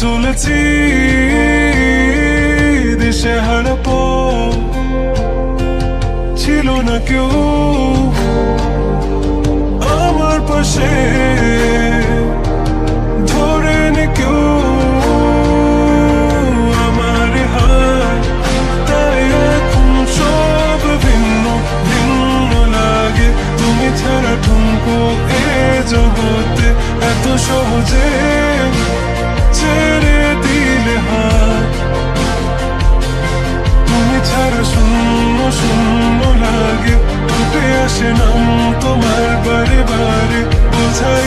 চলেছি দিশে হারাপ। ছিল না কেউ আমার পাশে। ছাড়া ঠুমকো এ জগতে এত সহজে। ছেড়ে দিলে হাত তুমি ছাড়া শূন্য শূন্য লাগে। উঠে আসে নাম তোমার বারে বারে। বোঝাই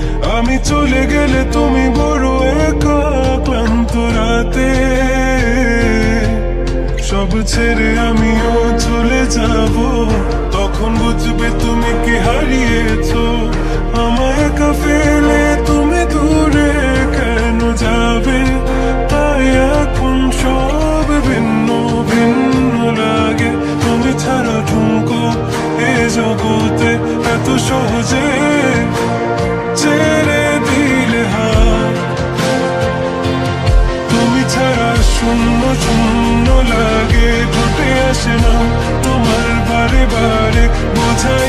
আমি চলে গেলে তুমি বড় একা ক্লান্ত রাতে। সব ছেড়ে আমিও চলে যাব। তখন বুঝবে তুমি কি হারিয়েছো। আমায় একা ফেলে তুমি দূরে কেন যাবে? তাই এখন সব ভিন্ন ভিন্ন লাগে। তুমি ছাড়া ঠুমকো এ জগতে এত সহজে শূন্য শূন্য লাগে ঘটে আসে না। তোমার বারে বারে বোঝাই